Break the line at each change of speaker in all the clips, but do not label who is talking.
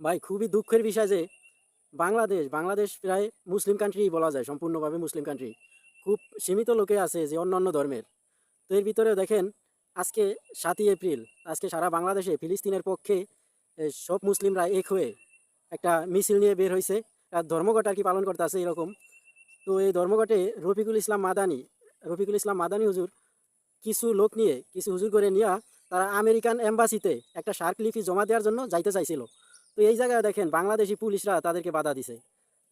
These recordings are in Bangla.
ভাই, খুবই দুঃখের বিষয় যে বাংলাদেশ বাংলাদেশ প্রায় মুসলিম কান্ট্রি বলা যায়, সম্পূর্ণভাবে মুসলিম কান্ট্রি খুব সীমিত লোকে আছে যে অন্য অন্য ধর্মের। তো এর ভিতরে দেখেন, আজকে সাতই এপ্রিল, আজকে সারা বাংলাদেশে ফিলিস্তিনের পক্ষে সব মুসলিমরা এক হয়ে একটা মিছিল নিয়ে বের হয়েছে আর ধর্মঘট আর কি পালন করতে আছে এরকম। তো এই ধর্মঘটে রফিকুল ইসলাম মাদানি, রফিকুল ইসলাম মাদানি হুজুর কিছু লোক নিয়ে, কিছু হুজুর করে নিয়ে তারা আমেরিকান এম্বাসিতে একটা স্মারকলিপি জমা দেওয়ার জন্য যাইতে চাইছিল। তো এই জায়গায় দেখেন, বাংলাদেশি পুলিশরা তাদেরকে বাধা দিছে।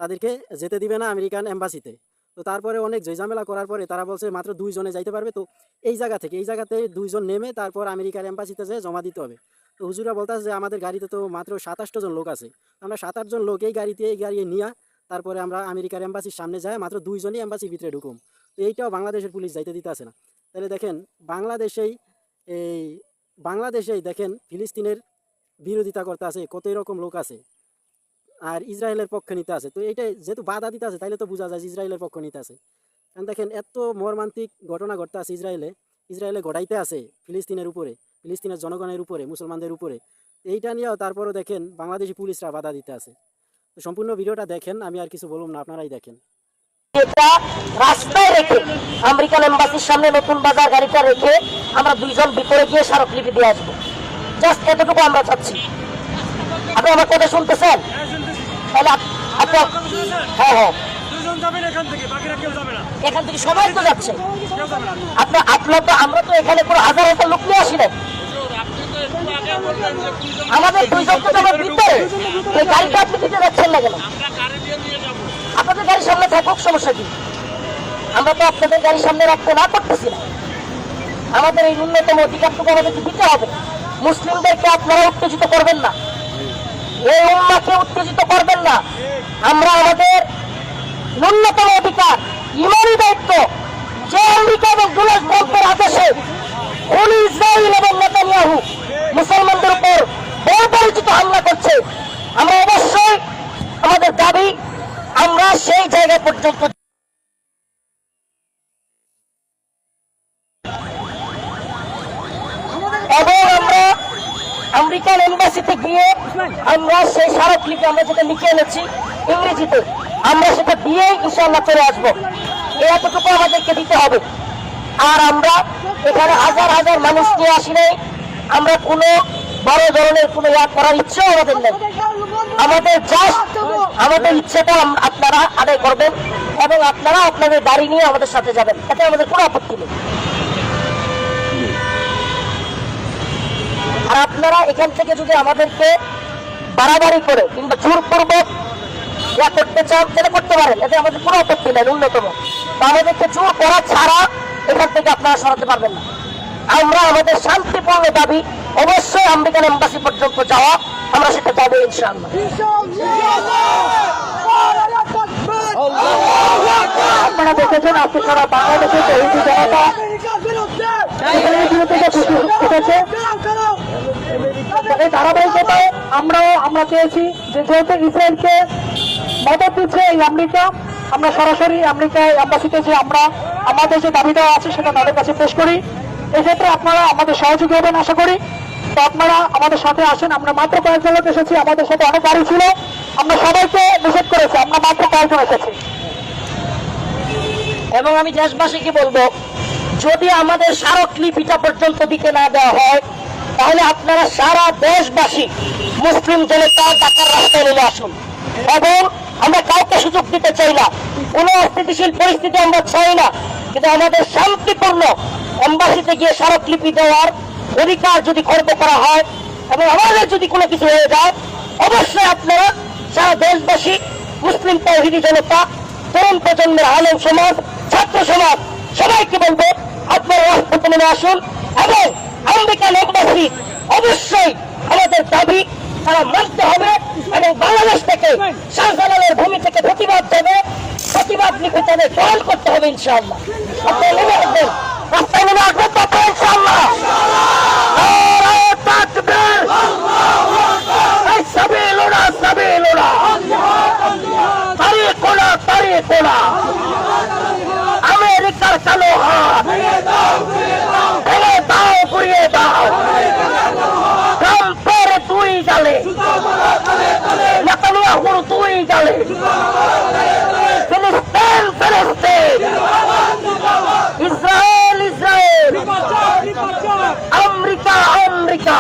তাদেরকে যেতে দিবে না আমেরিকান এম্বাসিতে। তো তারপরে অনেক ঝামেলা করার পরে তারা বলছে মাত্র দুইজনে যাইতে পারবে। তো এই জায়গা থেকে, এই জায়গাতে দুইজন নেমে তারপর আমেরিকার এম্বাসিতে যেয়ে জমা দিতে হবে। তো হুজুরা বলতেছে যে আমাদের গাড়িতে তো মাত্র সাতাশটা জন লোক আছে। আমরা সাত আটজন লোক এই গাড়িতে, এই গাড়ি নিয়ে তারপরে আমরা আমেরিকার এম্বাসির সামনে যাই, মাত্র দুইজনই এম্বাসির ভিতরে ঢুকুম। তো এইটাও বাংলাদেশের পুলিশ যাইতে দিতে আসে না। তাহলে দেখেন, বাংলাদেশেই এই, বাংলাদেশেই দেখেন, ফিলিস্তিনের বিরোধিতা করতে আছে কত এরকম লোক আছে। আর ইসরায়েলের পক্ষ নিতে আছে। তো এইটাই, যেহেতু বাধা দিতে আছে, তাইলে তো বোঝা যায় ইসরায়েলের পক্ষ নিতে আছে। কারণ দেখেন, এত মর্মান্তিক ঘটনা ঘটতে আছে ইসরায়েলে। ইসরায়েলে ঘটাইতে আছে ফিলিস্তিনের উপরে, ফিলিস্তিনের জনগণের উপরে, মুসলমানদের উপরে। এইটা নিয়েও তারপরও দেখেন বাংলাদেশি পুলিশরা বাধা দিতে আছে। তো সম্পূর্ণ ভিডিওটা দেখেন, আমি আর কিছু বলুম না, আপনারাই দেখেন।
এটা আমেরিকান এম্বাসির সামনে নতুন বাজার গাড়িটা রেখে আমরা দুইজন ভিতরে গিয়ে স্মারকলিপি দিয়ে আসব। জাস্ট এতটুকু আমরা চাচ্ছি। আপনি আমার কথা শুনতেছেন? তাহলে আপ- হ্যাঁ হ্যাঁ
এখান থেকে বাকিরা কেউ যাবে না।
এখান থেকে সবাই তো যাচ্ছে।
কেউ যাবে না।
আপনার আপনার তো আমরা তো এখানে পুরো হাজার হাজার লোক নিয়ে আসি না আমাদের দুইজন তো যাবে ভিতরে এই গাড়িটা আপনি দিতে যাচ্ছেন না কেন? আপনাদের গাড়ির সামনে থাকুক সমস্যা কি? আমরা তো আপনাদের গাড়ির সামনে রাখতে না করতেছি না। আমাদের এই ন্যূনতম অধিকারটুকু আমাদেরকে দিতে হবে। মুসলিমদেরকে আপনারা উত্তেজিত করবেন না। এই উম্মাকে উত্তেজিত করবেন না। আমরা আমাদের ন্যূনতম অধিকার, ইমানি দায়িত্ব, যে আমেরিকা এবং ডোনাল্ড ট্রাম্পের আদেশে খুনি ইসরায়েল এবং নেতানিয়াহু মুসলমানদের উপর পরিচিত হামলা করছে। আমরা অবশ্যই আমাদের দাবি, আমরা সেই জায়গা পর্যন্ত আমেরিকান এম্বাসিতে গিয়ে আমরা সেই স্মারকলিপি আমরা যেটা লিখে এনেছি ইংরেজিতে, আমরা সেটা দিয়ে ইনশাল্লাহ চলে আসব। এতটুকু আমাদেরকে দিতে হবে। আর আমরা এখানে হাজার হাজার মানুষ নিয়ে আসি নাই। আমরা কোনো বড় ধরনের কোনো ইয়া করার ইচ্ছেও আমাদের নেই। আমাদের জাস্ট আমাদের ইচ্ছেটা আপনারা আদায় করবেন এবং আপনারা আপনাদের গাড়ি নিয়ে আমাদের সাথে যাবেন। এতে আমাদের কোনো আপত্তি নেই। আর আপনারা এখান থেকে যদি আমাদেরকে বাড়াবাড়ি করে কিংবা জোরপূর্বক ইয়া করতে চান সেটা করতে পারেন। এতে আমাদের কোনো আপত্তি নেই ন্যূনতম। আমাদেরকে জোর করা ছাড়া এখান থেকে আপনারা সরাতে পারবেন না। আমরা আমাদের শান্তিপূর্ণ দাবি অবশ্যই আমেরিকান এম্বাসি পর্যন্ত যাওয়া আমরা সেটা যাব ইনশাআল্লাহ। আপনারা দেখেছেন আজকে সারা বাংলাদেশের জনতা বিরুদ্ধে যে এই ধারাবাহিকতায় আমরাও, আমরা চেয়েছি যে যেহেতু ইসরায়েলকে মদত দিচ্ছে এই আমেরিকা, আমরা সরাসরি আমেরিকায় অ্যাম্বাসিতে যে আমরা, আমাদের যে দাবিটা আছে সেটা তাদের কাছে পেশ করি। এক্ষেত্রে আপনারা আমাদের সহযোগী হবেন আশা করি। তো আপনারা আমাদের সাথে আসেন, আমরা মাত্র কয়েকজন লোক এসেছি, আমাদের সাথে অনেক গাড়ি ছিল। আমরা সবাইকে নিষেধ করেছি, আমরা মাত্র কয়েকজন এসেছি। এবং আমি দেশবাসীকে বলব, যদি আমাদের স্মারকলিপিটা পর্যন্ত দিতে না দেওয়া হয় তাহলে আপনারা সারা দেশবাসী মুসলিম জনতা ঢাকার রাস্তায় নেমে আসুন। এবং আমরা কাউকে সুযোগ দিতে চাই না। কোনো অস্থিতিশীল পরিস্থিতি আমরা চাই না। কিন্তু আমাদের শান্তিপূর্ণ এম্বাসিতে গিয়ে স্মারকলিপি দেওয়ার অধিকার যদি খর্ব করা হয় এবং আমাদের যদি কোনো কিছু হয়ে যায়, অবশ্যই আপনারা সারা দেশবাসী মুসলিম তৌহিদি জনতা, তরুণ প্রজন্মের আলম সমাজ, ছাত্র সমাজ, সবাইকে বলব, আপনারা রাজপথে নেমে আসুন এবং আমেরিকান এম্বাসি অবশ্যই আমাদের দাবি তারা মানতে হবে এবং বাংলাদেশ থেকে শাহজালালের ভূমি থেকে প্রতিবাদ দেবে প্রতিবাদ লিখে তাদের গ্রহণ করতে হবে ইনশাআল্লাহ। আপনারা নেমে তালে ফেলেস্তিন ফেলেস্তিন। Israel Israel. America America.